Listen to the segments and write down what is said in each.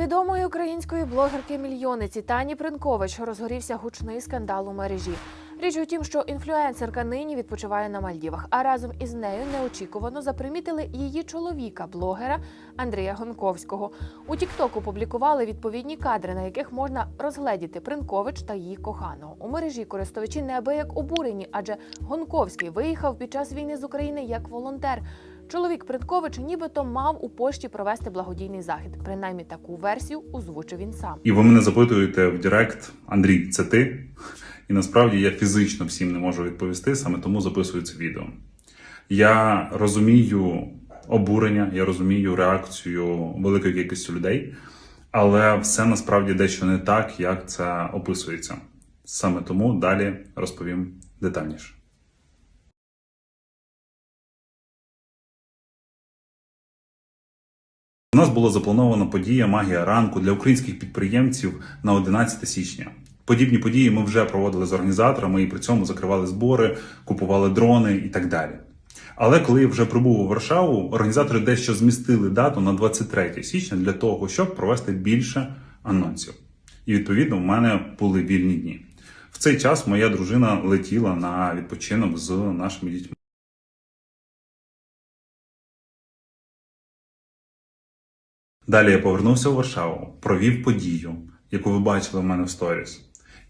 Відомої української блогерки мільйониці Тані Принкович розгорівся гучний скандал у мережі. Річ у тім, що інфлюенсерка нині відпочиває на Мальдівах, а разом із нею неочікувано запримітили її чоловіка, блогера Андрія Гонковського. У Тіктоку публікували відповідні кадри, на яких можна розгледіти Принкович та її коханого. У мережі користувачі неабияк обурені, адже Гонковський виїхав під час війни з України як волонтер. Чоловік Принкович нібито мав у Польщі провести благодійний захід. Принаймні таку версію озвучив він сам. І ви мене запитуєте в Директ, Андрій, це ти? І насправді я фізично всім не можу відповісти, саме тому записую це відео. Я розумію обурення, я розумію реакцію великої кількості людей, але все насправді дещо не так, як це описується. Саме тому далі розповім детальніше. Нас була запланована подія Магія ранку для українських підприємців на 11 січня. Подібні події ми вже проводили з організаторами і при цьому закривали збори, купували дрони і так далі. Але коли я вже прибув у Варшаву, організатори дещо змістили дату на 23 січня для того, щоб провести більше анонсів. І відповідно в мене були вільні дні. В цей час моя дружина летіла на відпочинок з нашими дітьми. Далі я повернувся у Варшаву, провів подію, яку ви бачили в мене в сторіс.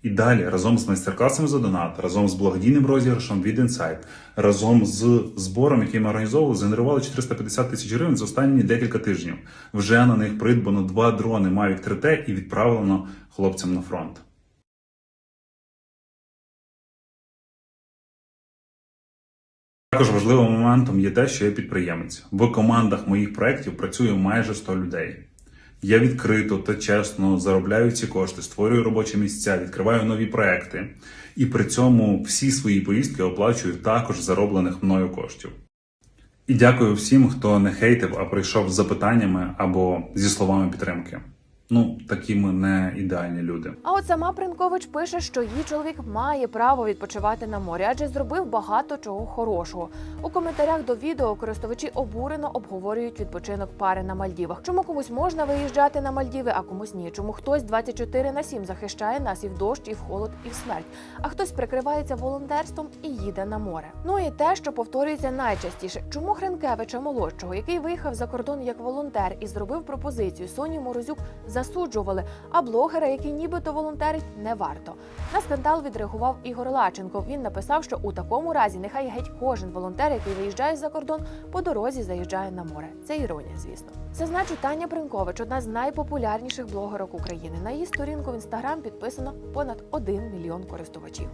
І далі разом з майстер-класом за донат, разом з благодійним розіграшем від Insight, разом з збором, який ми організовували, згенерували 450 тисяч гривень за останні декілька тижнів. Вже на них придбано два дрони Mavic 3T і відправлено хлопцям на фронт. Також важливим моментом є те, що я підприємець. В командах моїх проєктів працює майже 100 людей. Я відкрито та чесно заробляю ці кошти, створюю робочі місця, відкриваю нові проекти, і при цьому всі свої поїздки оплачую також зароблених мною коштів. І дякую всім, хто не хейтив, а прийшов з запитаннями або зі словами підтримки. Ну, такі ми не ідеальні люди. А от сама Принкович пише, що її чоловік має право відпочивати на морі, адже зробив багато чого хорошого. У коментарях до відео користувачі обурено обговорюють відпочинок пари на Мальдівах. Чому комусь можна виїжджати на Мальдіви, а комусь ні? Чому хтось 24 на 7 захищає нас і в дощ, і в холод, і в смерть, а хтось прикривається волонтерством і їде на море. Ну і те, що повторюється найчастіше, чому Хренкевича молодшого, який виїхав за кордон як волонтер і зробив пропозицію Соні Морозюк, засуджували, а блогера, який нібито волонтерить, не варто. На скандал відреагував Ігор Лаченко. Він написав, що у такому разі нехай геть кожен волонтер, який виїжджає за кордон, по дорозі заїжджає на море. Це іронія, звісно. Зазначу, Таня Бринкович одна з найпопулярніших блогерок України. На її сторінку в інстаграм підписано понад 1 мільйон користувачів.